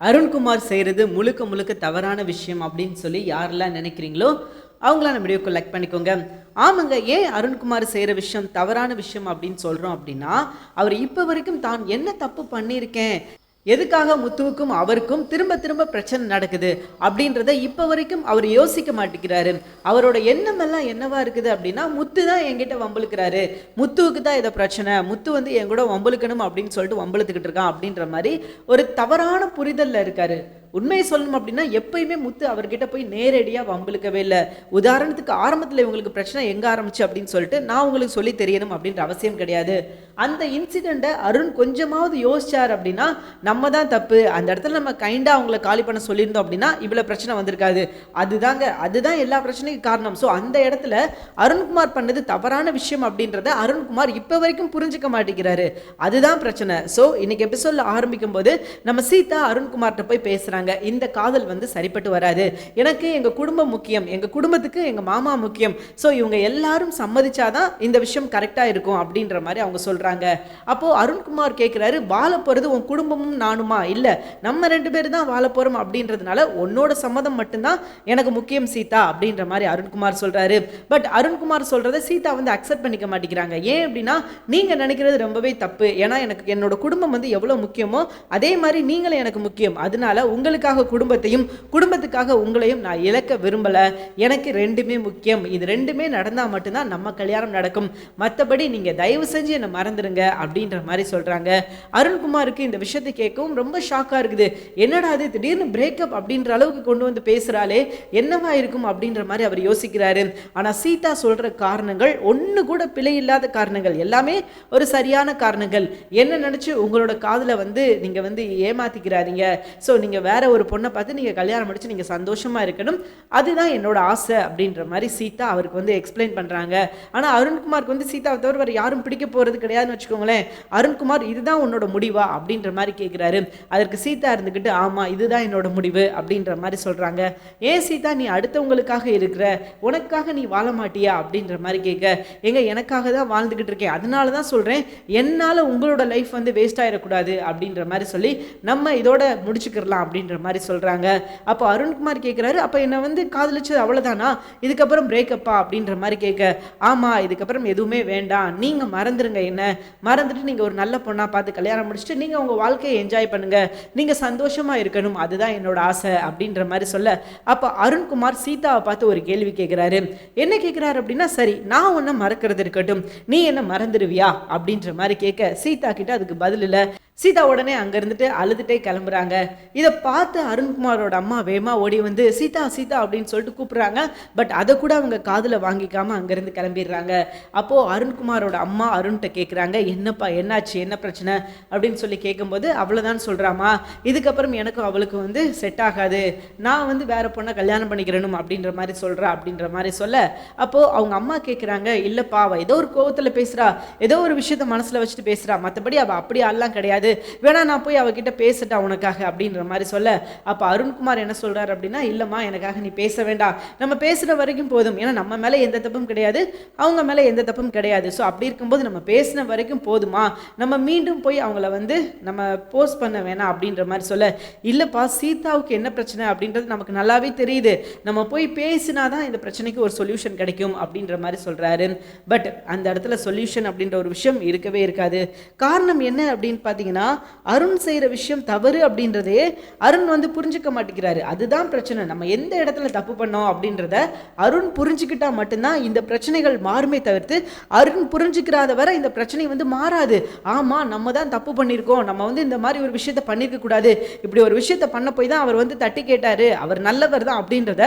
அருண்குமார் செய்கிறது முழுக்க முழுக்க தவறான விஷயம் அப்படின்னு சொல்லி யாரெல்லாம் நினைக்கிறீங்களோ அவங்களாம் நம்ம வீடியோ கலெக்ட் பண்ணிக்கோங்க. ஆமாங்க ஏன் அருண்குமார் செய்கிற விஷயம் தவறான விஷயம் அப்படின்னு சொல்கிறோம் அப்படின்னா அவர் இப்போ வரைக்கும் தான் என்ன தப்பு பண்ணியிருக்கேன்? எதுக்காக முத்துவுக்கும் அவருக்கும் திரும்ப திரும்ப பிரச்சனை நடக்குது அப்படின்றத இப்போ வரைக்கும் அவர் யோசிக்க மாட்டேங்கிறாரு. அவரோட எண்ணம் எல்லாம் என்னவா இருக்குது அப்படின்னா முத்து தான் என்கிட்ட வம்பளுக்கிறாரு முத்துவுக்கு தான் இதை பிரச்சனை. முத்து வந்து என் கூட வம்பளுக்கணும் அப்படின்னு சொல்லிட்டு வம்பளுத்துக்கிட்டு இருக்கான் அப்படின்ற மாதிரி ஒரு தவறான புரிதலில் இருக்காரு. உண்மையை சொல்லணும் அப்படின்னா எப்பயுமே முத்து அவர்கிட்ட போய் நேரடியாக வம்பிழுக்கவே இல்லை. உதாரணத்துக்கு ஆரம்பத்தில் இவங்களுக்கு பிரச்சனை எங்கே ஆரம்பிச்சு அப்படின்னு சொல்லிட்டு நான் உங்களுக்கு சொல்லி தெரியணும் அப்படின்ற அவசியம் கிடையாது. அந்த இன்சிடெண்ட்டை அருண் கொஞ்சமாவது யோசிச்சார் அப்படின்னா நம்ம தான் தப்பு. அந்த இடத்துல நம்ம கைண்டாக அவங்கள காலி பண்ண சொல்லியிருந்தோம் அப்படின்னா இவ்வளோ பிரச்சனை வந்திருக்காது. அதுதாங்க அதுதான் எல்லா பிரச்சனைக்கும் காரணம். ஸோ அந்த இடத்துல அருண்குமார் பண்ணது தவறான விஷயம் அப்படின்றத அருண்குமார் இப்போ வரைக்கும் புரிஞ்சுக்க மாட்டேங்கிறாரு. அதுதான் பிரச்சனை. ஸோ இன்னைக்கு எபிசோடில் ஆரம்பிக்கும் போது நம்ம சீதா அருண்குமார்கிட்ட போய் பேசுகிறாங்க சொல்கிறாங்க இந்த காதல் வந்து சரிப்பட்டு வராது. எனக்கு எங்க குடும்பம் முக்கியம். எங்க குடும்பத்துக்கு எங்க மாமா முக்கியம். ஸோ இவங்க எல்லாரும் சம்மதிச்சாதான் இந்த விஷயம் கரெக்டா இருக்கும் அப்படின்ற மாதிரி அவங்க சொல்றாங்க. அப்போ அருண்குமார் கேட்குறாரு வாழ போறது உன் குடும்பமும் நானுமா? இல்லை. நம்ம ரெண்டு பேர் தான் வாழ போறோம் அப்படின்றதுனால உன்னோட சம்மதம் மட்டும்தான் எனக்கு முக்கியம் சீதா. அப்படின்ற மாதிரி அருண்குமார் சொல்றாரு. பட் அருண்குமார் சொல்றதை சீதா வந்து அக்செப்ட் பண்ணிக்க மாட்டேங்கிறாங்க. ஏன் அப்படின்னா நீங்க நினைக்கிறது ரொம்பவே தப்பு. ஏன்னா எனக்கு என்னோட குடும்பம் வந்து எவ்வளவு முக்கியமோ அதே மாதிரி நீங்களும் எனக்கு முக்கியம். அதனால உங்களுக்காக குடும்பத்தையும் குடும்பத்துக்காக உங்களையும் நான் இழக்க விரும்பல. எனக்கு ரெண்டுமே முக்கியம். இது ரெண்டுமே நடந்தா மட்டும்தான் நம்ம கல்யாணம் நடக்கும். மற்றபடி நீங்கள் தயவு செஞ்சு என்னை மறந்துடுங்க அப்படின்ற மாதிரி சொல்றாங்க. அருண்குமாருக்கு இந்த விஷயத்தை கேட்கவும் ரொம்ப ஷாக்காக இருக்குது. என்னடா அது திடீர்னு பிரேக்கப் அப்படின்ற அளவுக்கு கொண்டு வந்து பேசுகிறாலே என்னவா இருக்கும் அப்படின்ற மாதிரி அவர் யோசிக்கிறாரு. ஆனா சீதா சொல்ற காரணங்கள் ஒன்று கூட பிழை இல்லாத காரணங்கள். எல்லாமே ஒரு சரியான காரணங்கள். என்ன நினைச்சு உங்களோட காதில் வந்து நீங்க வந்து ஏமாத்திக்கிறாதீங்க. ஸோ நீங்கள் ஒரு பொண்ணை பார்த்து நீங்கள் கல்யாணம் முடிச்சு நீங்கள் சந்தோஷமாக இருக்கணும். அதுதான் என்னோட ஆசை அப்படின்ற மாதிரி சீதா அவருக்கு வந்து எக்ஸ்பிளைன் பண்ணுறாங்க ஆனால் அருண்குமாருக்கு வந்து சீதாவை தவிர வேறு யாரும் பிடிக்க போகிறது கிடையாதுன்னு வச்சுக்கோங்களேன். அருண்குமார் இதுதான் உன்னோட முடிவா? அப்படின்ற மாதிரி கேட்குறாரு அதற்கு சீதா இருந்துக்கிட்டு ஆமாம் இதுதான் என்னோட முடிவு அப்படின்ற மாதிரி சொல்கிறாங்க ஏன் சீதா நீ அடுத்தவங்களுக்காக இருக்கிற? உனக்காக நீ வாழ மாட்டியா? அப்படின்ற மாதிரி கேட்க. எங்க எனக்காக தான் வாழ்ந்துக்கிட்டு இருக்கேன். அதனால தான் சொல்கிறேன் என்னால் உங்களோட லைஃப் வந்து வேஸ்ட் ஆகிடக்கூடாது அப்படின்ற மாதிரி சொல்லி நம்ம இதோட அப்படின்னு அப்படின்ற மாதிரி சொல்றாங்க. அப்போ அருண்குமார் கேட்குறாரு அப்போ என்னை வந்து காதலிச்சது அவ்வளோதானா இதுக்கப்புறம் பிரேக்கப்பா அப்படின்ற மாதிரி கேட்க ஆமா இதுக்கப்புறம் எதுவுமே வேண்டாம். நீங்க மறந்துடுங்க என்ன? மறந்துட்டு நீங்க ஒரு நல்ல பொண்ணா பார்த்து கல்யாணம் முடிச்சுட்டு நீங்க உங்க வாழ்க்கையை என்ஜாய் பண்ணுங்க. நீங்க சந்தோஷமா இருக்கணும். அதுதான் என்னோட ஆசை அப்படின்ற மாதிரி சொல்ல. அப்போ அருண்குமார் சீதாவை பார்த்து ஒரு கேள்வி கேட்குறாரு என்ன கேட்குறாரு அப்படின்னா சரி நான் உன்னை மறக்கிறது இருக்கட்டும். நீ என்ன மறந்துடுவியா அப்படின்ற மாதிரி கேட்க சீதா கிட்ட அதுக்கு பதில் இல்லை. சீதா உடனே அங்கே இருந்துட்டு அழுதுட்டே கிளம்புறாங்க. இதை பார்த்து அருண்குமாரோட அம்மா வேமா ஓடி வந்து சீதா சீதா அப்படின்னு சொல்லிட்டு கூப்பிட்றாங்க. பட் அதை கூட அவங்க காதில் வாங்கிக்காம அங்கேருந்து கிளம்பிடுறாங்க. அப்போது அருண்குமாரோட அம்மா அருண்கிட்ட கேட்குறாங்க என்னப்பா என்னாச்சு? என்ன பிரச்சனை? அப்படின்னு சொல்லி கேட்கும்போது அவ்வளோதான் சொல்கிறாமா இதுக்கப்புறம் எனக்கும் அவளுக்கு வந்து செட் ஆகாது. நான் வந்து வேற பொண்ணை கல்யாணம் பண்ணிக்கிறணும் அப்படின்ற மாதிரி சொல்கிறா அப்படின்ற மாதிரி சொல்ல. அப்போது அவங்க அம்மா கேட்குறாங்க இல்லைப்பா அவள் ஏதோ ஒரு கோவத்தில் பேசுகிறா ஏதோ ஒரு விஷயத்த மனசில் வச்சுட்டு பேசுகிறா மற்றபடி அவள் அப்படி ஆள்லாம் கிடையாது. வேணா நான் போய் அவகிட்ட பேசட்டா உனக்காக அப்படின்ற மாதிரி சொல்ல. அப்போ அருண்குமார் என்ன சொல்றாரு அப்படின்னா இல்லைம்மா எனக்காக நீ பேச வேண்டாம். நம்ம பேசுகிற வரைக்கும் போதும். ஏன்னா நம்ம மேலே எந்த தப்பும் கிடையாது. அவங்க மேலே எந்த தப்பும் கிடையாது. ஸோ அப்படி இருக்கும்போது நம்ம பேசின வரைக்கும் போதுமா? நம்ம மீண்டும் போய் அவங்கள வந்து நம்ம போஸ்ட் பண்ண வேணாம் அப்படின்ற மாதிரி சொல்ல. இல்லைப்பா சீதாவுக்கு என்ன பிரச்சனை? அப்படின்றது நமக்கு நல்லாவே தெரியுது. நம்ம போய் பேசினா தான் இந்த பிரச்சனைக்கு ஒரு சொல்யூஷன் கிடைக்கும் அப்படின்ற மாதிரி சொல்கிறாரு பட் அந்த இடத்துல சொல்யூஷன் அப்படின்ற ஒரு விஷயம் இருக்கவே இருக்காது. காரணம் என்ன அப்படின்னு பார்த்தீங்கன்னா அருண் செய்கிற விஷயம் தவறு அப்படின்றதே அருண் வந்து புரிஞ்சுக்க மாட்டேங்கிறாரு. அதுதான் பிரச்சனை. நம்ம எந்த இடத்துல தப்பு பண்ணோம் அப்படின்றத அருண் புரிஞ்சுக்கிட்டா மட்டும்தான் இந்த பிரச்சனைகள் மாறுமே தவிர்த்து அருண் புரிஞ்சுக்கிறாத வரை இந்த பிரச்சனை வந்து மாறாது. ஆமா நம்ம தான் தப்பு பண்ணியிருக்கோம் நம்ம வந்து இந்த மாதிரி ஒரு விஷயத்த பண்ணியிருக்க கூடாது. இப்படி ஒரு விஷயத்த பண்ண போய் தான் அவர் வந்து தட்டி கேட்டாரு. அவர் நல்லவர் தான் அப்படின்றத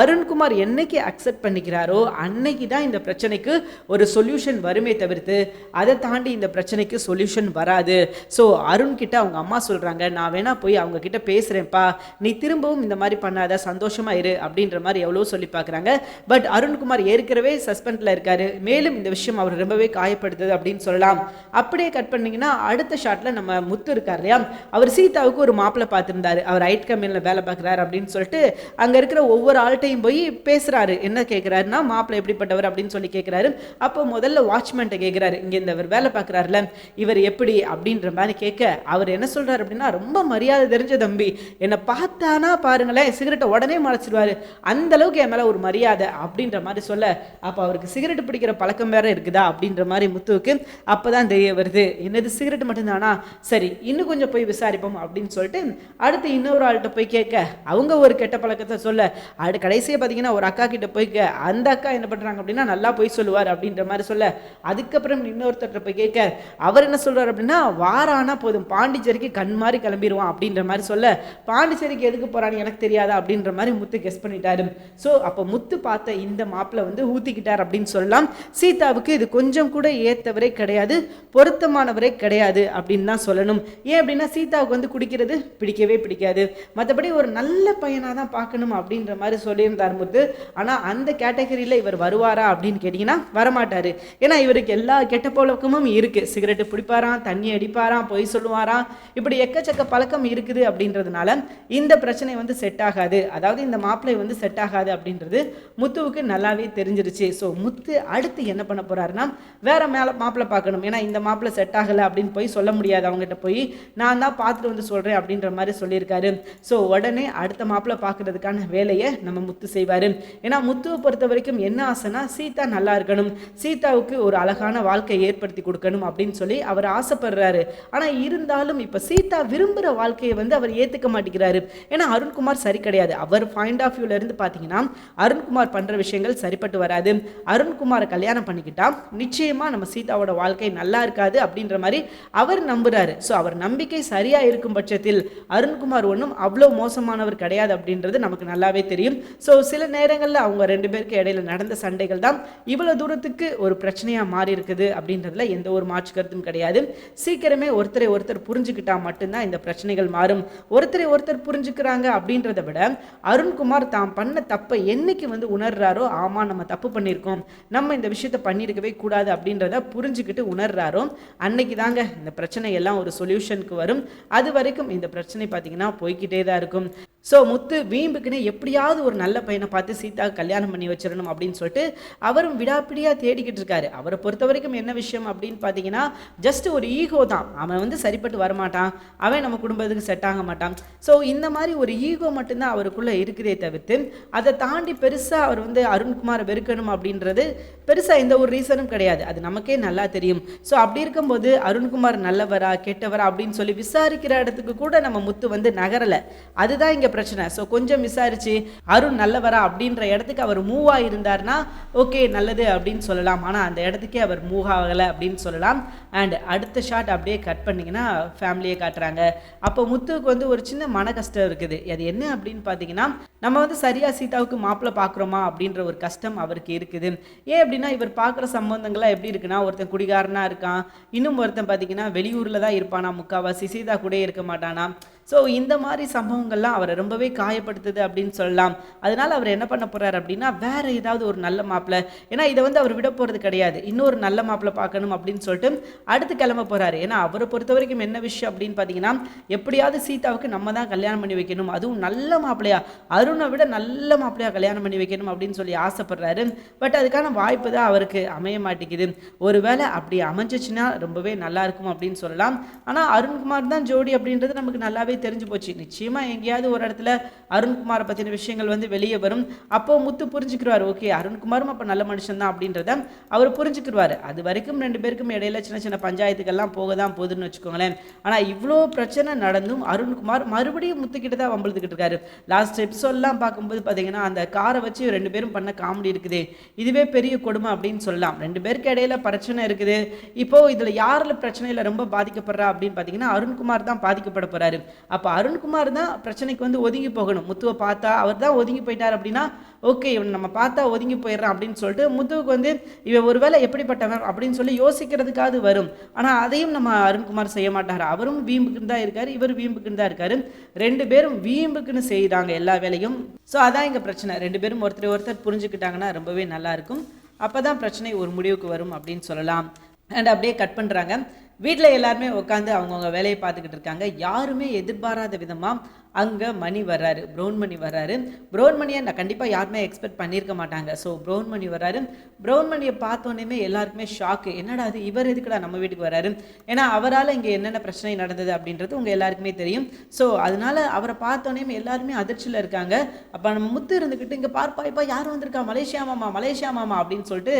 அருண்குமார் என்னைக்கு அக்செப்ட் பண்ணிக்கிறாரோ அன்னைக்கு தான் இந்த பிரச்சனைக்கு ஒரு சொல்யூஷன் வருமே தவிர்த்து அதை தாண்டி இந்த பிரச்சனைக்கு சொல்யூஷன் வராது. ஸோ அருண் கிட்ட அவங்க அம்மா சொல்றாங்க நான் வேணா போய் அவங்க கிட்ட பேசுறேன்ப்பா. நீ திரும்பவும் இந்த மாதிரி பண்ணாத சந்தோஷமா இரு அப்படின்ற மாதிரி எவ்வளோ சொல்லி பார்க்குறாங்க. பட் அருண்குமார் ஏற்கனவே சஸ்பெண்ட்ல இருக்காரு. மேலும் இந்த விஷயம் அவர் ரொம்பவே காயப்படுத்துது அப்படின்னு சொல்லலாம். அப்படியே கட் பண்ணீங்கன்னா அடுத்த ஷாட்ல நம்ம முத்து இருக்கார் இல்லையா? அவர் சீதாவுக்கு ஒரு மாப்பிள்ளை பார்த்துருந்தாரு. அவர் ஐட் கம்பெனியில் வேலை பார்க்குறாரு அப்படின்னு சொல்லிட்டு அங்க இருக்கிற ஒவ்வொரு ஆள்கிட்டையும் போய் பேசுறாரு. என்ன கேட்குறாருன்னா மாப்பிள்ளை எப்படிப்பட்டவர்? அப்படின்னு சொல்லி கேட்குறாரு அப்போ முதல்ல வாட்ச்மேன்ட்ட கேட்குறாரு இங்கே இந்த இவர் வேலை பார்க்குறாருல இவர் எப்படி? அப்படின்ற மாதிரி கேட்க அவர் என்ன சொல்கிறார் அப்படின்னா ரொம்ப மரியாதை தெரிஞ்ச தம்பி. என்னை பார்த்தானா பாருங்களேன் சிகரெட்டை உடனே மறைச்சிடுவார் அந்த அளவுக்கு என் மேலே ஒரு மரியாதை அப்படின்ற மாதிரி சொல்ல அப்போ அவருக்கு சிகரெட் பிடிக்கிற பழக்கம் வேற இருக்குதா அப்படின்ற மாதிரி முத்துவுக்கு அப்பதான் தெரிய வருது. என்னது சிகரெட் மட்டும்தானா? சரி இன்னும் கொஞ்சம் போய் விசாரிப்போம் அப்படின்னு சொல்லிட்டு அடுத்து இன்னொரு ஆள்கிட்ட போய் கேட்க அவங்க ஒரு கெட்ட பழக்கத்தை சொல்ல. அடு கடைசியாக பார்த்தீங்கன்னா ஒரு அக்கா கிட்ட போய் அந்த அக்கா என்ன பண்ணுறாங்க அப்படின்னா நல்லா போய் சொல்லுவார் அப்படின்ற மாதிரி சொல்ல அதுக்கப்புறம் இன்னொருத்தர்கிட்ட போய் கேட்க அவர் என்ன சொல்கிறார் அப்படின்னா வாரானா போதும். பாண்டிச்சேரிக்கு கண் மாதிரி கிளம்பிடுவான் அப்படின்ற மாதிரி சொல்ல பாண்டிச்சேரிக்கு எதுக்கு போறான்னு எனக்கு தெரியாதா? அப்படின்ற மாதிரி முத்து கெஸ் பண்ணிட்டாரு. ஸோ அப்போ முத்து பார்த்த இந்த மாப்பிள்ளை வந்து ஊத்திக்கிட்டார் அப்படின்னு சொல்லலாம். சீதாவுக்கு இது கொஞ்சம் கூட ஏத்தவரே கிடையாது பொருத்தமானவரே கிடையாது அப்படின்னு தான் சொல்லணும். ஏன் அப்படின்னா சீதாவுக்கு வந்து குடிக்கிறது பிடிக்கவே பிடிக்காது. மற்றபடி ஒரு நல்ல பையனாக தான் பார்க்கணும் அப்படின்ற மாதிரி சொல்லியிருந்தார் முத்து. ஆனால் அந்த கேட்டகரியில் இவர் வருவாரா அப்படின்னு கேட்டிங்கன்னா வரமாட்டார். ஏன்னா இவருக்கு எல்லா கெட்ட பழக்கமும் இருக்குது சிகரெட்டு பிடிப்பாராம் தண்ணி அடிப்பாராம் போய் சொல்லுவாராம் இப்படி எக்கச்சக்க பழக்கம் இருக்குது அப்படின்றதுனால இந்த பிரச்சனை வந்து செட் ஆகாது. அதாவது இந்த மாப்பிள்ளை வந்து செட் ஆகாது அப்படின்றது முத்துவுக்கு நல்லாவே தெரிஞ்சிருச்சு. ஸோ முத்து அடுத்து என்ன பண்ண போறாருன்னா வேற மேலே மாப்பிள்ளை பார்க்கணும். ஏன்னா இந்த மாப்பிள்ளை செட் ஆகலை அப்படின்னு போய் சொல்ல முடியாது. அவங்ககிட்ட போய் நான் தான் பார்த்துட்டு வந்து சொல்கிறேன் அப்படின்ற மாதிரி சொல்லியிருக்காரு. ஸோ உடனே அடுத்த மாப்பிள்ளை பார்க்கறதுக்கான வேலையை நம்ம முத்து செய்வார். ஏன்னா முத்துவை பொறுத்த வரைக்கும் என்ன ஆசைனா சீதா நல்லா இருக்கணும். சீதாவுக்கு ஒரு அழகான வாழ்க்கையை ஏற்படுத்தி கொடுக்கணும் அப்படின்னு சொல்லி அவர் ஆசைப்படுறாரு. ஆனால் இருந்தாலும் இப்போ சீதா விரும்புகிற வாழ்க்கையை வந்து அவர் ஏற்றுக்க மாட்டேங்கிறாரு. ஏன்னா அருண்குமார் சரி கிடையாது. அவர் பாயிண்ட் ஆஃப் வியூலேருந்து பார்த்தீங்கன்னா அருண்குமார் பண்ணுற விஷயங்கள் சரிப்பட்டு வராது. அருண்குமாரை கல்யாணம் பண்ணிக்கிட்டா நிச்சயமா நம்ம சீதாவோட வாழ்க்கை நல்லா இருக்காது அப்படின்ற மாதிரி அவர் நம்புறாரு. ஸோ அவர் நம்பிக்கை சரியா இருக்கும் பட்சத்தில் அருண்குமார் ஒன்றும் அவ்வளோ மோசமானவர் கிடையாது அப்படின்றது நமக்கு நல்லாவே தெரியும். ஸோ சில நேரங்களில் அவங்க ரெண்டு பேருக்கு இடையில நடந்த சண்டைகள் தான் இவ்வளோ தூரத்துக்கு ஒரு பிரச்சனையாக மாறி இருக்குது அப்படின்றதுல எந்த ஒரு மாற்று கருத்தும் கிடையாது. சீக்கிரமே ஒருத்தரை ஒருத்தர் புரிஞ்சுக்கிட்டா மட்டும்தான் இந்த பிரச்சனைகள் மாறும். ஒருத்தரை ஒருத்தர் புரிஞ்சுக்கிறாங்க அப்படின்றத விட அருண்குமார் தாம் பண்ண தப்பை என்னைக்கு வந்து உணர்றாரோ ஆமாம் நம்ம தப்பு பண்ணியிருக்கோம். நம்ம இந்த விஷயத்த பண்ணியிருக்கவே கூடாது அப்படின்றத புரிஞ்சுக்கிட்டு உணர்றாரோ அன்னைக்கு தாங்க இந்த பிரச்சனை எல்லாம் ஒரு சொல்யூஷனுக்கு வரும். அது வரைக்கும் இந்த பிரச்சனை பார்த்தீங்கன்னா போய்கிட்டே தான் இருக்கும். ஸோ முத்து வீம்புக்குன்னு எப்படியாவது ஒரு நல்ல பையனை பார்த்து சீதா கல்யாணம் பண்ணி வச்சிடணும் அப்படின்னு சொல்லிட்டு அவரும் விடாப்பிடியாக தேடிக்கிட்டு இருக்காரு. அவரை பொறுத்த வரைக்கும் என்ன விஷயம் அப்படின்னு பார்த்தீங்கன்னா ஜஸ்ட் ஒரு ஈகோ தான். அவன் வந்து சரிப்பட்டு வரமாட்டான். அவன் நம்ம குடும்பத்துக்கு செட் ஆக மாட்டான். ஸோ இந்த மாதிரி ஒரு ஈகோ மட்டும்தான் அவருக்குள்ளே இருக்குதே தவிர்த்து அதை தாண்டி பெருசாக அவர் வந்து அருண்குமாரை வெறுக்கணும் அப்படின்றது பெருசாக எந்த ஒரு ரீசனும் கிடையாது. அது நமக்கே நல்லா தெரியும். ஸோ அப்படி இருக்கும்போது அருண்குமார் நல்லவரா கெட்டவரா அப்படின்னு சொல்லி விசாரிக்கிற இடத்துக்கு கூட நம்ம முத்து வந்து நகரலை. அதுதான் இங்கே பிரச்சனை. ஸோ கொஞ்சம் விசாரிச்சு அருண் நல்லவரா? அப்படின்ற இடத்துக்கு அவர் மூவ் ஆகியிருந்தார்னா ஓகே நல்லது அப்படின்னு சொல்லலாம். ஆனால் அந்த இடத்துக்கே அவர் மூவ் ஆகலை அப்படின்னு சொல்லலாம். அண்ட் அடுத்த ஷாட் அப்படியே கட் பண்ணிங்கன்னா ஃபேமிலியை காட்டுறாங்க. அப்போ முத்துவுக்கு வந்து ஒரு சின்ன மன கஷ்டம் இருக்குது. அது என்ன? அப்படின்னு பார்த்தீங்கன்னா நம்ம வந்து சரியா சீதாவுக்கு மாப்பிள்ளை பார்க்குறோமா அப்படின்ற ஒரு கஷ்டம் அவருக்கு இருக்குது. ஏன் அப்படின்னா இவர் பார்க்குற சம்பந்தங்கள்லாம் எப்படி இருக்குன்னா ஒருத்தன் குடிகாரனாக இருக்கான். இன்னும் ஒருத்தன் பார்த்தீங்கன்னா வெளியூரில் தான் இருப்பானா முக்காவாசி. சீதா கூட இருக்க மாட்டானா. ஸோ இந்த மாதிரி சம்பவங்கள்லாம் அவரை ரொம்பவே காயப்படுத்துது அப்படின்னு சொல்லலாம். அதனால் அவர் என்ன பண்ண போகிறார் அப்படின்னா வேற ஏதாவது ஒரு நல்ல மாப்பிள்ளை ஏன்னா இதை வந்து அவர் விட போகிறது கிடையாது. இன்னொரு நல்ல மாப்பிள்ளை பார்க்கணும் அப்படின்னு சொல்லிட்டு அடுத்து கிளம்ப போகிறாரு ஏன்னா அவரை பொறுத்த வரைக்கும் என்ன விஷயம் அப்படின்னு பார்த்தீங்கன்னா எப்படியாவது சீதாவுக்கு நம்ம தான் கல்யாணம் பண்ணி வைக்கணும். அதுவும் நல்ல மாப்பிள்ளையா அருணை விட நல்ல மாப்பிள்ளையாக கல்யாணம் பண்ணி வைக்கணும் அப்படின்னு சொல்லி ஆசைப்படுறாரு. பட் அதுக்கான வாய்ப்பு தான் அவருக்கு அமைய மாட்டேங்குது. ஒருவேளை அப்படி அமைஞ்சிச்சுன்னா ரொம்பவே நல்லா இருக்கும் அப்படின்னு சொல்லலாம். ஆனால் அருண்குமார் தான் ஜோடி அப்படின்றது நமக்கு நல்லாவே தெரிஞ்சு போச்சு. நிச்சயமா எங்கேயாவது ஒரு இடத்துல அருண்குமாரை பற்றின விஷயங்கள் வந்து வெளியே வரும். அப்போ முத்து புரிஞ்சுக்கிறார் ஓகே அருண்குமாரும் அப்போ நல்ல மனுஷன் தான் அப்படின்றத அவர் புரிஞ்சுக்கிறார் அது வரைக்கும் ரெண்டு பேருக்கும் இடையில சின்ன சின்ன பஞ்சாயத்துக்கெல்லாம் போக தான் போகுதுன்னு வச்சுக்கோங்களேன். ஆனால் இவ்வளோ பிரச்சனை நடந்தும் அருண்குமார் மறுபடியும் முத்துக்கிட்ட தான் வம்பழுத்துக்கிட்டு இருக்காரு. லாஸ்ட் எபிசோட்லாம் பார்க்கும்போது பார்த்தீங்கன்னா அந்த காரை வச்சு ரெண்டு பேரும் பண்ண காமெடி இருக்குது. இதுவே பெரிய கொடுமை அப்படின்னு சொல்லலாம். ரெண்டு பேருக்கு இடையில பிரச்சனை இருக்குது. இப்போ இதில் யாரில் பிரச்சனையில் ரொம்ப பாதிக்கப்படுறா அப்படின்னு பார்த்தீங்கன்னா அருண்குமார் தான் பாதிக்கப்பட போறாரு. அப்போ அருண்குமார் தான் பிரச்சனைக்கு வந்து ஒதுங்கி போகணும். முத்துவை பார்த்தா அவர் தான் ஒதுங்கி போயிட்டார் அப்படின்னா ஓகே இவன் நம்ம பார்த்தா ஒதுங்கி போயிடுறான் அப்படின்னு சொல்லிட்டு முத்துவுக்கு வந்து இவன் ஒருவேளை எப்படிப்பட்டவன்? அப்படின்னு சொல்லி யோசிக்கிறதுக்காவது வரும். ஆனால் அதையும் நம்ம அருண்குமார் செய்ய மாட்டார். அவரும் வீம்புக்குன்னு தான் இருக்காரு இவர் வீம்புக்குன்னு தான் இருக்காரு. ரெண்டு பேரும் வீம்புக்குன்னு செய்கிறாங்க எல்லா வேலையும். ஸோ அதான் இங்கே பிரச்சனை. ரெண்டு பேரும் ஒருத்தர் ஒருத்தர் புரிஞ்சுக்கிட்டாங்கன்னா ரொம்பவே நல்லாயிருக்கும் அப்போ தான் பிரச்சனை ஒரு முடிவுக்கு வரும் அப்படின்னு சொல்லலாம். அண்ட் அப்படியே கட் பண்ணுறாங்க வீட்டில் எல்லாருமே உட்காந்து அவங்கவுங்க வேலையை பார்த்துக்கிட்டு இருக்காங்க. யாருமே எதிர்பாராத விதமாக அங்கே மணி வர்றாரு. ப்ரௌன் மணி வர்றாரு. ப்ரௌன் மணியை நான் கண்டிப்பாக யாருமே எக்ஸ்பெக்ட் பண்ணியிருக்க மாட்டாங்க. ஸோ ப்ரௌன் மணி வர்றாரு. ப்ரௌன் மணியை பார்த்தோன்னே எல்லாருக்குமே ஷாக்கு என்னடா அது இவர் எதுக்குடா நம்ம வீட்டுக்கு வர்றாரு? ஏன்னா அவரால் இங்கே என்னென்ன பிரச்சனை நடந்தது அப்படின்றது உங்கள் எல்லாருக்குமே தெரியும். ஸோ அதனால் அவரை பார்த்தோன்னே எல்லாருமே அதிர்ச்சியில் இருக்காங்க. அப்போ நம்ம முத்து இருந்துக்கிட்டு இங்கே பார்ப்பா இப்போ யார் வந்திருக்கா? மலேசியா மாமா மலேசியா மாமா அப்படின்னு சொல்லிட்டு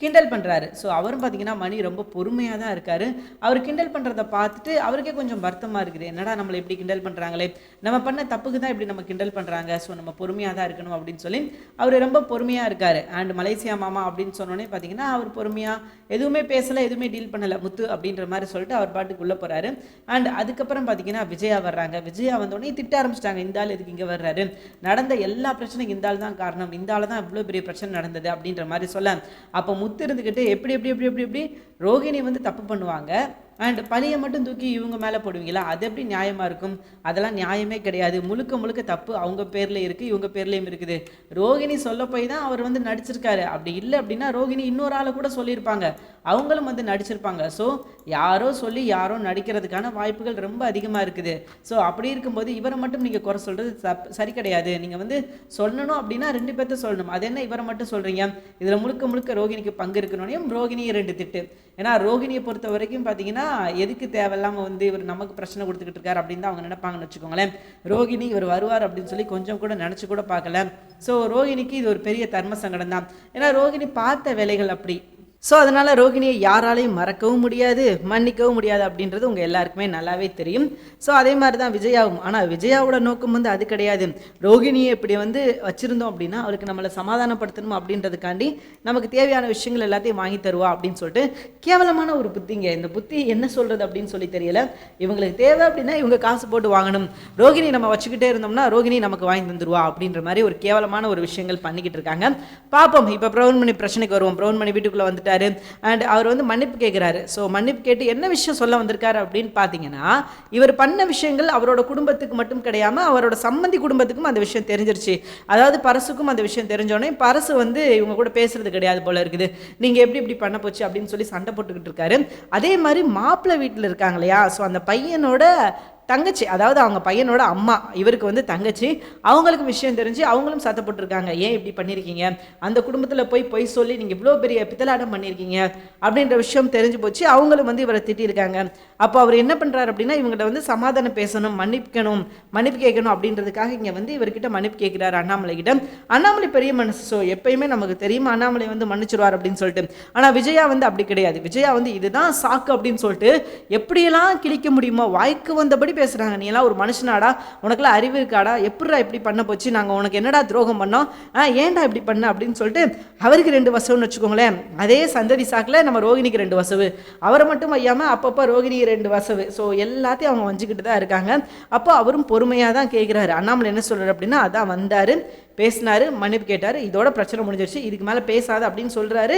கிண்டல் பண்ணுறாரு ஸோ அவரும் பார்த்தீங்கன்னா மணி ரொம்ப பொறுமையாக தான் இருக்கார். அவர் கிண்டல் பண்ணுறத பார்த்துட்டு அவருக்கே கொஞ்சம் வருத்தமாக இருக்குது. என்னடா நம்மளை இப்படி கிண்டல் பண்ணுறாங்களே நம்ம பண்ண தப்புக்கு தான் இப்படி நம்ம கிண்டல் பண்ணுறாங்க ஸோ நம்ம பொறுமையாக தான் இருக்கணும் அப்படின்னு சொல்லி அவர் ரொம்ப பொறுமையாக இருக்கார். அண்ட் மலேசியா மாமா அப்படின்னு சொன்னோன்னே பார்த்தீங்கன்னா அவர் பொறுமையாக எதுவுமே பேசலை எதுவுமே டீல் பண்ணலை. முத்து அப்படின்ற மாதிரி சொல்லிட்டு அவர் பாட்டுக்கு உள்ளே போகிறாரு அண்ட் அதுக்கப்புறம் பார்த்தீங்கன்னா விஜயா வர்றாங்க. விஜயா வந்தோடனே திட்ட ஆரம்பிச்சிட்டாங்க. இந்த ஆள் எதுக்கு இங்கே வர்றாரு? நடந்த எல்லா பிரச்சனைக்கும் இந்த ஆள் தான் காரணம். இந்த ஆள் தான் இவ்வளோ பெரிய பிரச்சனை நடந்தது அப்படின்ற மாதிரி சொல்ல. அப்போ முத்து இருந்துக்கிட்டு எப்படி எப்படி எப்படி எப்படி எப்படி ரோகிணி வந்து தப்பு பண்ணுவாங்க. அண்ட் பழியை மட்டும் தூக்கி இவங்க மேலே போடுவீங்களா? அது எப்படி நியாயமாக இருக்கும்? அதெல்லாம் நியாயமே கிடையாது. முழுக்க முழுக்க தப்பு அவங்க பேரில் இருக்குது இவங்க பேர்லேயும் இருக்குது. ரோகிணி சொல்ல போய் தான் அவர் வந்து நடிச்சிருக்காரு. அப்படி இல்லை அப்படின்னா ரோகிணி இன்னொரு ஆளை கூட சொல்லியிருப்பாங்க. அவங்களும் வந்து நடிச்சிருப்பாங்க. ஸோ யாரோ சொல்லி யாரோ நடிக்கிறதுக்கான வாய்ப்புகள் ரொம்ப அதிகமாக இருக்குது. ஸோ அப்படி இருக்கும்போது இவரை மட்டும் நீங்கள் குறை சொல்கிறது தப் சரி கிடையாது. நீங்கள் வந்து சொல்லணும் அப்படின்னா ரெண்டு பேர்த்த சொல்லணும். அது என்ன இவரை மட்டும் சொல்கிறீங்க இதில் முழுக்க முழுக்க ரோகிணிக்கு பங்கு இருக்கணும் ரோகிணியை ரெண்டு திட்டு. ஏன்னா ரோகிணியை பொறுத்த வரைக்கும் பார்த்தீங்கன்னா எதுக்கு தேவையில்லாமல் வந்து இவர் நமக்கு பிரச்சனை கொடுத்துக்கிட்டு இருக்காரு? அப்படின்னு தான் அவங்க நினைப்பாங்கன்னு வச்சுக்கோங்களேன். ரோகிணி இவர் வருவார் அப்படின்னு சொல்லி கொஞ்சம் கூட நினச்சி கூட பார்க்கல. ஸோ ரோகிணிக்கு இது ஒரு பெரிய தர்ம சங்கடம் தான் ஏன்னா ரோகிணி பார்த்த வேலைகள் அப்படி. ஸோ அதனால் ரோகிணியை யாராலையும் மறக்கவும் முடியாது மன்னிக்கவும் முடியாது அப்படின்றது உங்கள் எல்லாருக்குமே நல்லாவே தெரியும். ஸோ அதே மாதிரி தான் விஜயாவும். ஆனால் விஜயாவோட நோக்கம் வந்து அது கிடையாது. ரோகிணியை இப்படி வந்து வச்சுருந்தோம் அப்படின்னா அவருக்கு நம்மளை சமாதானப்படுத்தணும் அப்படின்றதுக்காண்டி நமக்கு தேவையான விஷயங்கள் எல்லாத்தையும் வாங்கி தருவா அப்படின்னு சொல்லிட்டு கேவலமான ஒரு புத்திங்க இந்த புத்தி என்ன சொல்கிறது அப்படின்னு சொல்லி தெரியல. இவங்களுக்கு தேவை அப்படின்னா இவங்க காசு போட்டு வாங்கணும். ரோகிணி நம்ம வச்சுக்கிட்டே இருந்தோம்னா ரோகிணி நமக்கு வாங்கி தந்துருவா அப்படின்ற மாதிரி ஒரு கேவலமான ஒரு விஷயங்கள் பண்ணிக்கிட்டு இருக்காங்க. பார்ப்போம் இப்போ பிரவுன்மணி பிரச்சனைக்கு வருவோம். பிரவுன்மணி வீட்டுக்குள்ளே வந்துட்டு வந்துட்டாரு அண்ட் அவர் வந்து மன்னிப்பு கேட்குறாரு. ஸோ மன்னிப்பு கேட்டு என்ன விஷயம் சொல்ல வந்திருக்காரு அப்படின்னு பார்த்தீங்கன்னா இவர் பண்ண விஷயங்கள் அவரோட குடும்பத்துக்கு மட்டும் கிடையாம அவரோட சம்மந்தி குடும்பத்துக்கும் அந்த விஷயம் தெரிஞ்சிருச்சு. அதாவது பரசுக்கும் அந்த விஷயம் தெரிஞ்சோடனே பரசு வந்து இவங்க கூட பேசுறது கிடையாது போல இருக்குது. நீங்கள் எப்படி இப்படி பண்ண போச்சு அப்படின்னு சொல்லி சண்டை போட்டுக்கிட்டு இருக்காரு. அதே மாதிரி மாப்பிள்ளை வீட்டில் இருக்காங்க இல்லையா? ஸோ அந்த பையனோட தங்கச்சி அதாவது அவங்க பையனோட அம்மா இவருக்கு வந்து தங்கச்சி அவங்களுக்கு விஷயம் தெரிஞ்சு அவங்களும் சத்தப்பட்டிருக்காங்க. ஏன் இப்படி பண்ணியிருக்கீங்க அந்த குடும்பத்தில் போய் பொய் சொல்லி நீங்கள் இவ்வளோ பெரிய பித்தலாட்டம் பண்ணியிருக்கீங்க அப்படின்ற விஷயம் தெரிஞ்சு போச்சு. அவங்களும் வந்து இவரை திட்டியிருக்காங்க அப்போ அவர் என்ன பண்ணுறாரு அப்படின்னா இவங்கள்ட்ட வந்து சமாதானம் பேசணும் மன்னிக்கணும் மன்னிப்பு கேட்கணும் அப்படின்றதுக்காக இங்கே வந்து இவர்கிட்ட மன்னிப்பு கேட்குறாரு அண்ணாமலை கிட்ட. அண்ணாமலை பெரிய மனசு. ஸோ எப்பயுமே நமக்கு தெரியுமா அண்ணாமலை வந்து மன்னிச்சிருவார் அப்படின்னு சொல்லிட்டு. ஆனால் விஜயா வந்து அப்படி கிடையாது. விஜயா வந்து இதுதான் சாக்கு அப்படின்னு சொல்லிட்டு எப்படியெல்லாம் கிழிக்க முடியுமோ வாய்க்கு வந்தபடி பேசுகிறாங்க நீ எல்லாம் ஒரு மனுஷனாடா உனக்கெல்லாம் அறிவு இருக்காடா எப்படிடா இப்படி பண்ண போச்சு? நாங்கள் உனக்கு என்னடா துரோகம் பண்ணோம்? ஆ ஏன்டா இப்படி பண்ண? அப்படின்னு சொல்லிட்டு அவருக்கு ரெண்டு வசவுன்னு வச்சுக்கோங்களேன். அதே சந்ததி சாக்கில் நம்ம ரோகிணிக்கு ரெண்டு வசவு. அவரை மட்டும் வையாமல் அப்பப்போ ரோகிணிக்கு ரெண்டு வசவு. ஸோ எல்லாத்தையும் அவங்க வஞ்சிக்கிட்டு தான் இருக்காங்க. அப்போ அவரும் பொறுமையாக தான் கேட்குறாரு அண்ணாமலை என்ன சொல்கிறார் அப்படின்னா அதான் வந்தார் பேசினாரு மன்னிப்பு கேட்டார். இதோட பிரச்சனை முடிஞ்சிருச்சு. இதுக்கு மேலே பேசாத அப்படின்னு சொல்கிறாரு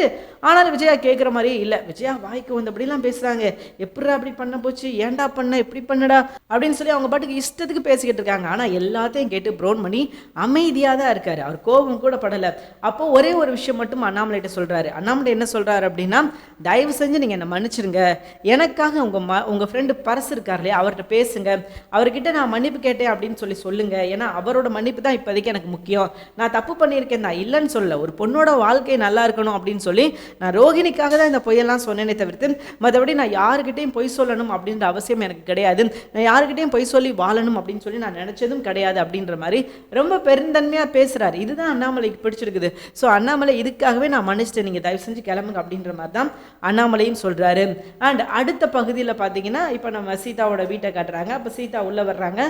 ஆனாலும் விஜயா கேட்குற மாதிரியே இல்லை. விஜயா வாய்க்கு வந்தபடிலாம் பேசுகிறாங்க எப்படிடா அப்படி பண்ண போச்சு? ஏன்டா பண்ண? எப்படி பண்ணுடா? அப்படின்னு சொல்லி அவங்க பாட்டுக்கு இஷ்டத்துக்கு பேசிக்கிட்டு இருக்காங்க. ஆனால் எல்லாத்தையும் கேட்டு ப்ரௌன் பண்ணி அமைதியாக தான் இருக்காரு. அவர் கோபம் கூட படலை. அப்போ ஒரே ஒரு விஷயம் மட்டும் அண்ணாமலைகிட்ட சொல்கிறாரு அண்ணாமலை என்ன சொல்கிறாரு அப்படின்னா தயவு செஞ்சு நீங்கள் என்னை மன்னிச்சிருங்க. எனக்காக உங்கள் ம உங்கள் ஃப்ரெண்டு பரசு இருக்கார் இல்லையா அவர்கிட்ட பேசுங்க. அவர்கிட்ட நான் மன்னிப்பு கேட்டேன் அப்படின்னு சொல்லி சொல்லுங்க. ஏன்னா அவரோட மன்னிப்பு தான் இப்போதைக்கு எனக்கு முக்கியம். நான் தப்பு பண்ணியிருக்கேன். நான் இல்லைன்னு சொல்லலை. ஒரு பொண்ணோட வாழ்க்கை நல்லா இருக்கணும் அப்படின்னு சொல்லி நான் ரோகிணிக்காக தான் இந்த பொய்யெல்லாம் சொன்னேனே தவிர்த்து மற்றபடி நான் யாருக்கிட்டையும் பொய் சொல்லணும் அப்படின்ற அவசியம் எனக்கு கிடையாது. நான் யாருக்கிட்டையும் பொய் சொல்லி வாழணும் அப்படின்னு சொல்லி நான் நினச்சதும் கிடையாது அப்படின்ற மாதிரி ரொம்ப பெருந்தன்மையாக பேசுகிறாரு இதுதான் அண்ணாமலைக்கு பிடிச்சிருக்குது. ஸோ அண்ணாமலை இதுக்காகவே நான் மன்னிச்சிட்டேன். நீங்கள் தயவு செஞ்சு கிளம்புங்க அப்படின்ற மாதிரி தான் அண்ணாமலையும் சொல்கிறாரு அண்ட் அடுத்த பகுதியில் பார்த்தீங்கன்னா இப்போ நம்ம சீதாவோட வீட்டை காட்டுறாங்க. அப்போ சீதா உள்ளே வர்றாங்க.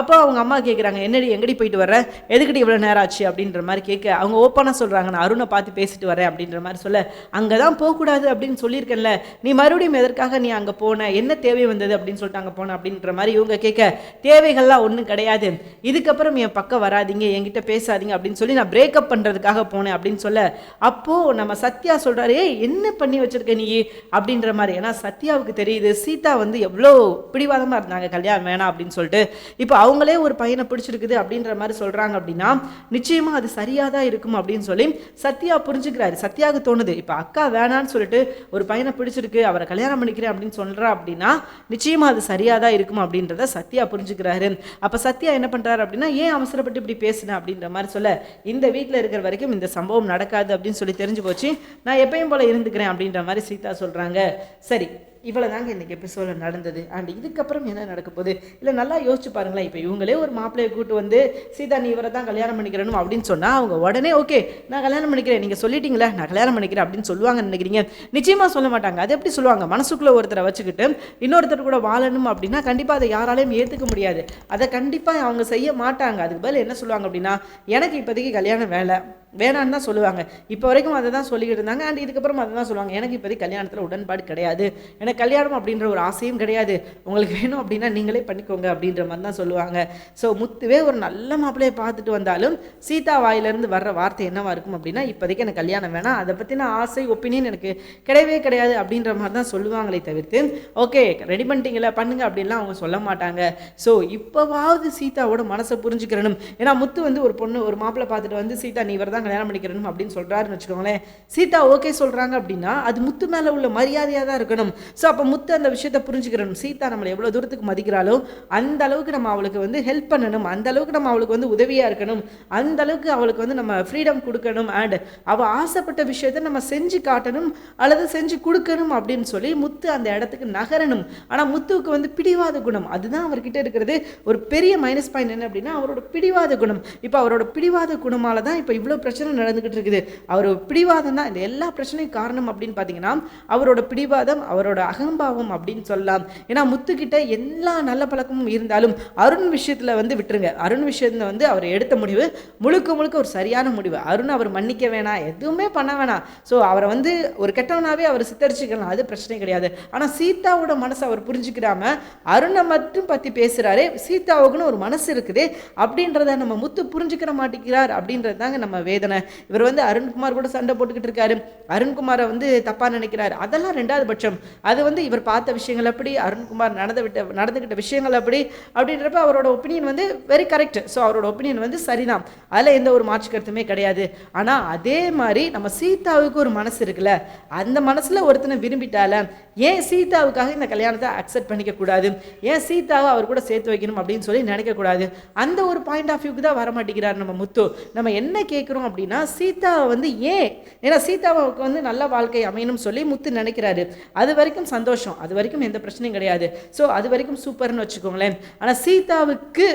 அப்போ அவங்க அம்மா கேட்குறாங்க என்னடி எங்கடி போயிட்டு வர எதுக்கிட்டு இவ்வளோ நேரம் ஆச்சு? அப்படின்ற மாதிரி கேட்க அவங்க ஓப்பனாக சொல்கிறாங்க நான் அருணை பார்த்து பேசிட்டு வரேன். அப்படின்ற மாதிரி சொல்ல அங்கே தான் போகக்கூடாது அப்படின்னு சொல்லியிருக்கேன்ல. நீ மறுபடியும் எதற்காக நீ அங்கே போன? என்ன தேவை வந்தது? அப்படின்னு சொல்லிட்டு அங்கே போன அப்படின்ற மாதிரி இவங்க கேட்க தேவைகள்லாம் ஒன்றும் கிடையாது. இதுக்கப்புறம் என் பக்கம் வராதீங்க என்கிட்ட பேசாதீங்க அப்படின்னு சொல்லி நான் பிரேக்கப் பண்ணுறதுக்காக போனேன் அப்படின்னு சொல்ல அப்போது நம்ம சத்யா சொல்கிறாரு ஏய் என்ன பண்ணி வச்சிருக்க நீ? அப்படின்ற மாதிரி. ஏன்னா சத்யாவுக்கு தெரியுது சீதா வந்து எவ்வளோ பிடிவாதமாக இருந்தாங்க கல்யாணம் வேணாம் அப்படின்னு சொல்லிட்டு. இப்போ அவங்களே ஒரு பையனை பிடிச்சிருக்குது அப்படின்ற மாதிரி சொல்கிறாங்க அப்படின்னா நிச்சயமாக அது சரியாக தான் இருக்கும் அப்படின்னு சொல்லி சத்யா புரிஞ்சுக்கிறாரு. சத்யாவுக்கு தோணுது இப்போ அக்கா வேணான்னு சொல்லிட்டு ஒரு பையனை பிடிச்சிருக்கு அவரை கல்யாணம் பண்ணிக்கிறேன் அப்படின்னு சொல்கிறா அப்படின்னா நிச்சயமாக அது சரியாக தான் இருக்கும் அப்படின்னு அப்படின்றத சத்யா புரிஞ்சுக்கிறாரு. அப்போ சத்யா என்ன பண்ணுறாரு அப்படின்னா ஏன் அவசரப்பட்டு இப்படி பேசினேன் அப்படின்ற மாதிரி சொல்ல இந்த வீட்டில் இருக்கிற வரைக்கும் இந்த சம்பவம் நடக்காது அப்படின்னு சொல்லி தெரிஞ்சு போச்சு. நான் எப்பயும் போல இருந்துக்கிறேன் அப்படின்ற மாதிரி சீதா சொல்கிறாங்க சரி இவ்வளோ தாங்க இன்றைக்கி எபிசோடில் நடந்தது. அண்ட் இதுக்கப்புறம் என்ன நடக்க போகுது? இல்லை நல்லா யோசிச்சு பாருங்களேன். இப்போ இவங்களே ஒரு மாப்பிள்ளையை கூட்டு வந்து சீதா நீ இவரை தான் கல்யாணம் பண்ணிக்கிறணும் அப்படின்னு சொன்னால் அவங்க உடனே ஓகே நான் கல்யாணம் பண்ணிக்கிறேன். நீங்கள் சொல்லிட்டீங்களே நான் கல்யாணம் பண்ணிக்கிறேன் அப்படின்னு சொல்லுவாங்கன்னு நினைக்கிறீங்க. நிச்சயமாக சொல்ல மாட்டாங்க. அது எப்படி சொல்லுவாங்க? மனசுக்குள்ளே ஒருத்தரை வச்சுக்கிட்டு இன்னொருத்தர் கூட வாழணும் அப்படின்னா கண்டிப்பாக அதை யாராலையும் ஏற்றுக்க முடியாது. அதை கண்டிப்பாக அவங்க செய்ய மாட்டாங்க. அதுக்கு பதில் என்ன சொல்லுவாங்க அப்படின்னா எனக்கு இப்போதைக்கு கல்யாணம் வேலை. வேணான்னு தான் சொல்லுவாங்க. இப்போ வரைக்கும் அதை தான் சொல்லிக்கிட்டு இருந்தாங்க. அண்ட் இதுக்கப்புறம் அதை தான் சொல்லுவாங்க. எனக்கு இப்போதைக்கு கல்யாணத்தில் உடன்பாடு கிடையாது. எனக்கு கல்யாணம் அப்படின்ற ஒரு ஆசையும் கிடையாது. உங்களுக்கு வேணும் அப்படின்னா நீங்களே பண்ணிக்கோங்க அப்படின்ற மாதிரி தான் சொல்லுவாங்க. ஸோ முத்துவே ஒரு நல்ல மாப்பிள்ளையை பார்த்துட்டு வந்தாலும் சீதா வாயிலிருந்து வர்ற வார்த்தை என்னவா இருக்கும் அப்படின்னா இப்போதைக்கு எனக்கு கல்யாணம் வேணாம். அதை பற்றின ஆசை ஒப்பீனியன் எனக்கு கிடையவே கிடையாது அப்படின்ற மாதிரி தான் சொல்லுவாங்களே தவிர்த்து ஓகே ரெடி பண்ணிட்டீங்களா? பண்ணுங்க அப்படின்லாம் அவங்க சொல்ல மாட்டாங்க. ஸோ இப்போவாவது சீதாவோட மனசை புரிஞ்சுக்கிறணும். ஏன்னா முத்து வந்து ஒரு பொண்ணு ஒரு மாப்பிள்ளை பார்த்துட்டு வந்து சீதா நீ வரதான் தான் கல்யாணம் பண்ணிக்கிறணும் அப்படின்னு சொல்கிறாருன்னு வச்சுக்கோங்களேன். சீதா ஓகே சொல்கிறாங்க அப்படின்னா அது முத்து மேலே உள்ள மரியாதையாக தான் இருக்கணும். ஸோ அப்போ முத்து அந்த விஷயத்தை புரிஞ்சுக்கிறணும். சீதா நம்மளை எவ்வளோ தூரத்துக்கு மதிக்கிறாளோ அந்த அளவுக்கு நம்ம அவளுக்கு வந்து ஹெல்ப் பண்ணணும். அந்த அளவுக்கு நம்ம அவளுக்கு வந்து உதவியாக இருக்கணும். அந்த அளவுக்கு அவளுக்கு வந்து நம்ம ஃப்ரீடம் கொடுக்கணும். அண்ட் அவள் ஆசைப்பட்ட விஷயத்த நம்ம செஞ்சு காட்டணும் அல்லது செஞ்சு கொடுக்கணும் அப்படின்னு சொல்லி முத்து அந்த இடத்துக்கு நகரணும். ஆனால் முத்துவுக்கு வந்து பிடிவாத குணம். அதுதான் அவர்கிட்ட இருக்கிறது. ஒரு பெரிய மைனஸ் பாயிண்ட் என்ன அப்படின்னா அவரோட பிடிவாத குணம். இப்போ அவரோட பிடிவாத குணமால தான் இப்போ இவ்வளோ பிரச்சனை பிரச்சனை நடந்துக்கிட்டு இருக்குது. அவர் பிடிவாதம் தான். இந்த எல்லா பிரச்சனையும் காரணம் அப்படின்னு பார்த்தீங்கன்னா அவரோட பிடிவாதம் அவரோட அகம்பாவம் அப்படின்னு சொல்லலாம். ஏன்னா முத்துக்கிட்ட எல்லா நல்ல பழக்கமும் இருந்தாலும் அருண் விஷயத்தில் வந்து விட்டுருங்க. அருண் விஷயத்தில் வந்து அவர் எடுத்த முடிவு முழுக்க முழுக்க ஒரு சரியான முடிவு. அருண் அவர் மன்னிக்க வேணாம். எதுவுமே பண்ண வேணாம். ஸோ அவரை வந்து ஒரு கெட்டவனாவே அவர் சித்தரிச்சுக்கலாம். அது பிரச்சனை கிடையாது. ஆனால் சீதாவோட மனசை அவர் புரிஞ்சுக்கிறாம அருணை மட்டும் பற்றி பேசுகிறாரு சீதாவுக்குன்னு ஒரு மனசு இருக்குது. அப்படின்றத நம்ம முத்து புரிஞ்சுக்கிற மாட்டேங்கிறார் அப்படின்றது தாங்க நம்ம வேதம். தானே இவர் வந்து அருண்குமார் கூட சண்டை போட்டுக்கிட்டு இருக்காரு. அருண்குமாரை வந்து தப்பாக நினைக்கிறாரு. அதெல்லாம் ரெண்டாவது பட்சம். அது வந்து இவர் பார்த்த விஷயங்கள் அப்படி அருண்குமார் நடந்து விட்ட நடந்துக்கிட்ட விஷயங்கள் அப்படி அப்படின்றப்ப அவரோட ஒப்பீனியன் வந்து வெரி கரெக்ட் ஸோ அவரோட ஒப்பீனியன் வந்து சரிதான். அதில் எந்த ஒரு மாற்று கருத்துமே கிடையாது. ஆனால் அதே மாதிரி நம்ம சீதாவுக்கு ஒரு மனசு இருக்குல்ல. அந்த மனசில் ஒருத்தனை விரும்பிட்டால ஏன் சீதாவுக்காக இந்த கல்யாணத்தை அக்செப்ட் பண்ணிக்கக்கூடாது ஏன் சீதாவை அவர் கூட சேர்த்து வைக்கணும் அப்படின்னு சொல்லி நினைக்கக்கூடாது? அந்த ஒரு பாயிண்ட் ஆஃப் வியூக்கு தான் வர மாட்டேங்கிறார் நம்ம முத்து. நம்ம என்ன கேட்குறோம் அப்படின்னா சீதாவை வந்து ஏன் ஏன்னா சீதாவுக்கு வந்து நல்ல வாழ்க்கை அமையணும்னு சொல்லி முத்து நினைக்கிறாரு. அது வரைக்கும் சந்தோஷம். அது வரைக்கும் எந்த பிரச்சனையும் கிடையாது. ஸோ அது வரைக்கும் சூப்பர்னு வச்சுக்கோங்களேன். ஆனால் சீதாவுக்கு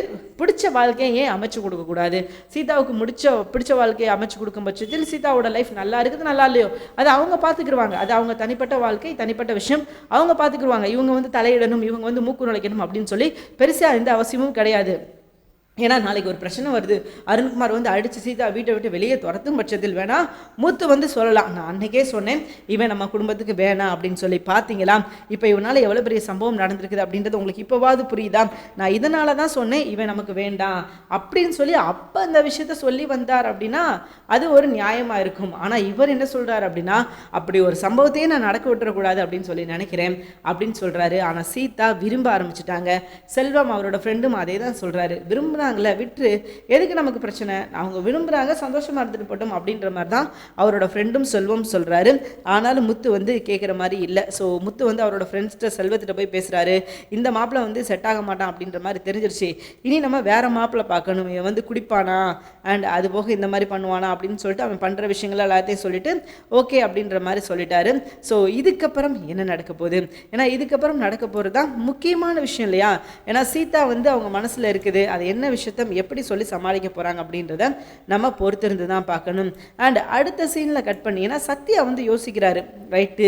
பிடிச்ச வாழ்க்கையை ஏன் அமைச்சு கொடுக்கக்கூடாது சீதாவுக்கு முடிச்ச பிடிச்ச வாழ்க்கையை அமைச்சு கொடுக்கும் பட்சத்தில் சீதாவோட லைஃப் நல்லா இருக்குது நல்லா இல்லையோ? அது அவங்க பார்த்துக்கிடுவாங்க அது அவங்க தனிப்பட்ட வாழ்க்கை தனிப்பட்ட விஷயம். அவங்க பார்த்துக்கிடுவாங்க இவங்க வந்து தலையிடணும் இவங்க வந்து மூக்கு நுழைக்கணும் அப்படின்னு சொல்லி பெருசாக எந்த அவசியமும் கிடையாது. ஏன்னா நாளைக்கு ஒரு பிரச்சனை வருது. அருண்குமார் வந்து அடித்து சீதா வீட்டை விட்டு வெளியே துரத்தும் பட்சத்தில் வேணாம் மூத்து வந்து சொல்லலாம். நான் அன்னைக்கே சொன்னேன் இவன் நம்ம குடும்பத்துக்கு வேணாம் அப்படின்னு சொல்லி பார்த்தீங்களா? இப்போ இவனால் எவ்வளோ பெரிய சம்பவம் நடந்திருக்குது அப்படின்றது உங்களுக்கு இப்போவாது புரியுதா? நான் இதனால தான் சொன்னேன் இவன் நமக்கு வேண்டாம் அப்படின்னு சொல்லி அப்போ அந்த விஷயத்த சொல்லி வந்தார் அப்படின்னா அது ஒரு நியாயமாக இருக்கும். ஆனால் இவர் என்ன சொல்கிறார் அப்படின்னா அப்படி ஒரு சம்பவத்தையே நான் நடக்க விட்டுறக்கூடாது அப்படின்னு சொல்லி நினைக்கிறேன் அப்படின்னு சொல்கிறாரு ஆனால் சீதா விரும்ப ஆரம்பிச்சிட்டாங்க. செல்வம் அவரோட ஃப்ரெண்டும் அதே தான் சொல்கிறாரு விரும்புகிறாங்களே விட்டு எதுக்கு நமக்கு பிரச்சனை? அவங்க விரும்புகிறாங்க சந்தோஷமாக இருந்துட்டு போட்டோம் அப்படின்ற மாதிரி தான் அவரோட ஃப்ரெண்டும் செல்வம் சொல்கிறாரு ஆனாலும் முத்து வந்து கேட்குற மாதிரி இல்லை. ஸோ முத்து வந்து அவரோட ஃப்ரெண்ட்ஸ்கிட்ட செல்வத்திட்ட போய் பேசுகிறாரு இந்த மாப்பிள்ளை வந்து செட் ஆக மாட்டான் அப்படின்ற மாதிரி தெரிஞ்சிருச்சு. இனி நம்ம வேற மாப்பிள்ளை பார்க்கணும். இவன் வந்து குடிப்பானா? அண்ட் அது போக இந்த மாதிரி பண்ணுவானா? அப்படின்னு சொல்லிட்டு அவன் பண்ணுற விஷயங்கள் எல்லாத்தையும் சொல்லிட்டு ஓகே அப்படின்ற மாதிரி சொல்லிட்டாரு. ஸோ இதுக்கப்புறம் என்ன நடக்க போகுது? ஏன்னா இதுக்கப்புறம் நடக்க போகிறது தான் முக்கியமான விஷயம் இல்லையா? ஏன்னா சீதா வந்து அவங்க மனசில் இருக்குது. அது என்ன விஷயத்த எப்படி சொல்லி சமாளிக்க போகிறாங்க அப்படின்றத நம்ம பொறுத்திருந்து தான் பார்க்கணும். அண்ட் அடுத்த சீனில் கட் பண்ணிங்கன்னா சத்யா வந்து யோசிக்கிறாரு ரைட்டு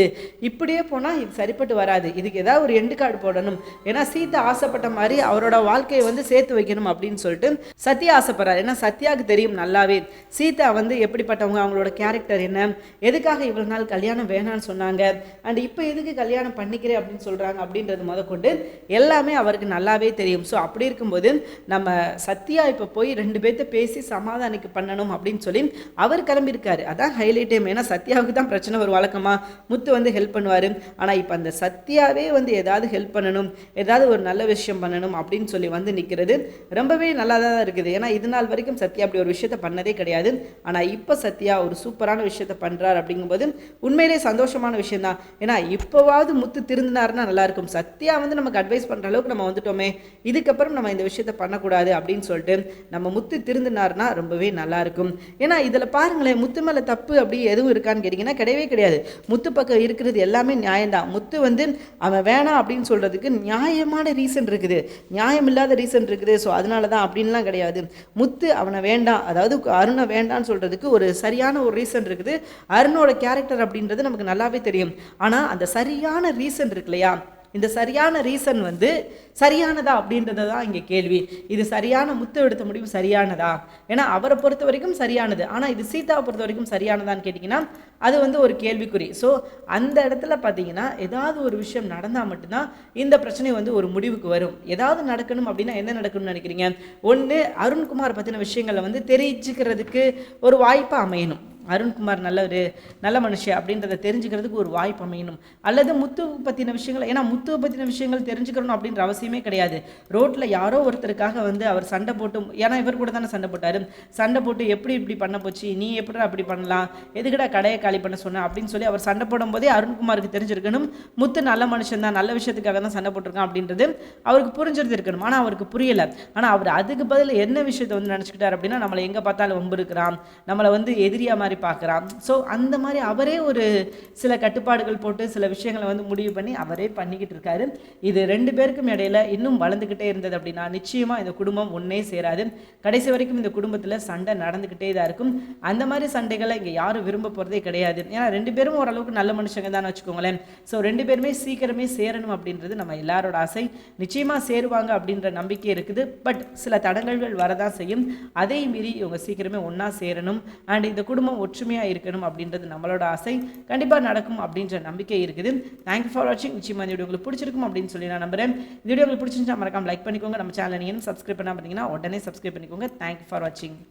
இப்படியே போனால் இது சரிப்பட்டு வராது. இதுக்கு ஏதாவது ஒரு எண்டு கார்டு போடணும். ஏன்னா சீதா ஆசைப்பட்ட மாதிரி அவரோட வாழ்க்கையை வந்து சேர்த்து வைக்கணும் அப்படின்னு சொல்லிட்டு சத்யா ஆசைப்படுறாரு. ஏன்னா சத்யாவுக்கு தெரியும் நல்லாவே. சீதா வந்து எப்படிப்பட்டவங்க அவங்களோட கேரக்டர் என்ன எதுக்காக இவ்வளோ நாள் கல்யாணம் வேணாம்னு சொன்னாங்க அண்ட் இப்போ எதுக்கு கல்யாணம் பண்ணிக்கிறேன் அப்படின்னு சொல்கிறாங்க அப்படின்றது முதற்கொண்டு எல்லாமே அவருக்கு நல்லாவே தெரியும். ஸோ அப்படி இருக்கும்போது நம்ம சத்யா இப்போ போய் ரெண்டு பேர்த்த பேசி சமாதானிக்கு பண்ணணும் அப்படின்னு சொல்லி அவர் கிளம்பியிருக்காரு. அதான் ஹைலைட்டே ஏன்னா சத்யாவுக்கு தான் பிரச்சனை ஒரு வழக்கமாக முத்து வந்து ஹெல்ப் பண்ணுவார். ஆனால் இப்போ அந்த சத்யாவே வந்து ஏதாவது ஹெல்ப் பண்ணணும் ஏதாவது ஒரு நல்ல விஷயம் பண்ணணும் அப்படின்னு சொல்லி வந்து நிற்கிறது ரொம்பவே நல்லா தான் இருக்குது. ஏன்னா இது நாள் வரைக்கும் சத்யா அப்படி ஒரு விஷயத்த பண்ணதே கிடையாது. ஆனால் இப்போ சத்யா ஒரு சூப்பரான விஷயத்த பண்ணுறார் அப்படிங்கும்போது உண்மையிலே சந்தோஷமான விஷயம் தான் ஏன்னா இப்போவாவது முத்து திருந்தினாருன்னா நல்லாயிருக்கும் சத்யா வந்து நமக்கு அட்வைஸ் பண்ணுற அளவுக்கு நம்ம வந்துட்டோமே. இதுக்கப்புறம் நம்ம இந்த விஷயத்த பண்ணக்கூடாது அப்படின்னு சொல்லிட்டு நம்ம முத்து திருந்தினார்னா ரொம்பவே நல்லாயிருக்கும் ஏன்னா இதில் பாருங்களேன் முத்து மேலே தப்பு அப்படி எதுவும் இருக்கான்னு கேட்டிங்கன்னா கிடையவே கிடையாது. முத்து பக்கம் இருக்கிறது எல்லாமே நியாயம்தான். முத்து வந்து அவன் வேணாம் அப்படின்னு சொல்கிறதுக்கு நியாயமான ரீசன் இருக்குது. நியாயம் இல்லாத ரீசன் இருக்குது. ஸோ அதனால தான் அப்படின்லாம் கிடையாது. முத்து அவனை வேண்டாம். அதாவது அருணை வேண்டாம்னு சொல்கிறதுக்கு ஒரு சரியான ஒரு ரீசன் இருக்குது. அருணோட கேரக்டர் அப்படின்றது நமக்கு நல்லாவே தெரியும். ஆனால் அந்த சரியான ரீசன் இருக்கு இல்லையா? இந்த சரியான ரீசன் வந்து சரியானதா அப்படின்றது தான் இங்கே கேள்வி. இது சரியான முத்து எடுத்த முடிவு சரியானதா? ஏன்னா அவரை பொறுத்த வரைக்கும் சரியானது. ஆனால் இது சீதாவை பொறுத்த வரைக்கும் சரியானதான்னு கேட்டிங்கன்னா அது வந்து ஒரு கேள்விக்குறி. ஸோ அந்த இடத்துல பார்த்தீங்கன்னா ஏதாவது ஒரு விஷயம் நடந்தால் மட்டும்தான் இந்த பிரச்சனை வந்து ஒரு முடிவுக்கு வரும். ஏதாவது நடக்கணும் அப்படின்னா என்ன நடக்கணும்னு நினைக்கிறீங்க? ஒன்று அருண்குமார் பற்றின விஷயங்களை வந்து தெரிஞ்சுக்கிறதுக்கு ஒரு வாய்ப்பு அமையணும். அருண்குமார் நல்ல ஒரு நல்ல மனுஷன் அப்படின்றத தெரிஞ்சுக்கிறதுக்கு ஒரு வாய்ப்பு அமையணும். அல்லது முத்து பற்றின விஷயங்கள் ஏன்னா முத்து பற்றின விஷயங்கள் தெரிஞ்சுக்கணும் அப்படின்ற அவசியமே கிடையாது. ரோட்டில் யாரோ ஒருத்தருக்காக வந்து அவர் சண்டை போட்டு ஏன்னா இவர் கூட தானே சண்டை போட்டார். சண்டை போட்டு எப்படி இப்படி பண்ண போச்சு நீ எப்படி அப்படி பண்ணலாம் எதுக்குடா கடையை காலி பண்ண சொன்ன அப்படின்னு சொல்லி அவர் சண்டை போடும்போதே அருண்குமாருக்கு தெரிஞ்சிருக்கணும். முத்து நல்ல மனுஷன் தான் நல்ல விஷயத்துக்காக தான் சண்டை போட்டிருக்கான் அப்படின்றது அவருக்கு புரிஞ்சிருந்து இருக்கணும். ஆனால் அவருக்கு புரியலை. ஆனால் அவர் அதுக்கு பதில் என்ன விஷயத்தை வந்து நினச்சிக்கிட்டார் அப்படின்னா நம்மளை எங்கே பார்த்தாலும் வம்பு இருக்கிறான். நம்மளை வந்து எதிரியாக மாதிரி பார்க்குறான். ஸோ அந்த மாதிரி அவரே ஒரு சில கட்டுப்பாடுகள் போட்டு சில விஷயங்களை வந்து முடிவு பண்ணி அவரே பண்ணிக்கிட்டு இருக்காரு. இது ரெண்டு பேருக்கும் இடையில இன்னும் வளர்ந்துக்கிட்டே இருந்தது அப்படின்னா நிச்சயமாக இந்த குடும்பம் ஒன்றே சேராது. கடைசி வரைக்கும் இந்த குடும்பத்தில் சண்டை நடந்துக்கிட்டே தான் இருக்கும். அந்த மாதிரி சண்டைகளை இங்கே யாரும் விரும்ப போகிறதே கிடையாது. ஏன்னா ரெண்டு பேரும் ஓரளவுக்கு நல்ல மனுஷங்க தான் வச்சுக்கோங்களேன். ஸோ ரெண்டு பேருமே சீக்கிரமே சேரணும் அப்படின்றது நம்ம எல்லாரோட ஆசை. நிச்சயமாக சேருவாங்க அப்படின்ற நம்பிக்கை இருக்குது. பட் சில தடங்கல்கள் வரதான் செய்யும். அதை மீறி இவங்க சீக்கிரமே ஒன்றா சேரணும். அண்ட் இந்த குடும்பம் ஒற்றுமையாக இருக்கணும் அப்படின்றது நம்மளோட ஆசை. கண்டிப்பாக நடக்கும் அப்படின்ற நம்பிக்கை இருக்குது. தேங்க்யூ ஃபார் வாட்சிங் நிச்சயமாக இந்த வீடியோ உங்களுக்கு பிடிச்சிருக்கும் அப்படின்னு சொல்லி நான் நம்புறேன். இந்த வீடியோ உங்களுக்கு பிடிச்சிருந்தா மறக்காம லைக் பண்ணிக்கோங்க. நம்ம சேனல் நீங்கள் சப்ஸ்கிரைப் பண்ணால் பார்த்தீங்கன்னா உடனே சப்ஸ்கிரைப் பண்ணிக்கோங்க. தேங்க்யூ ஃபார் வாட்சிங்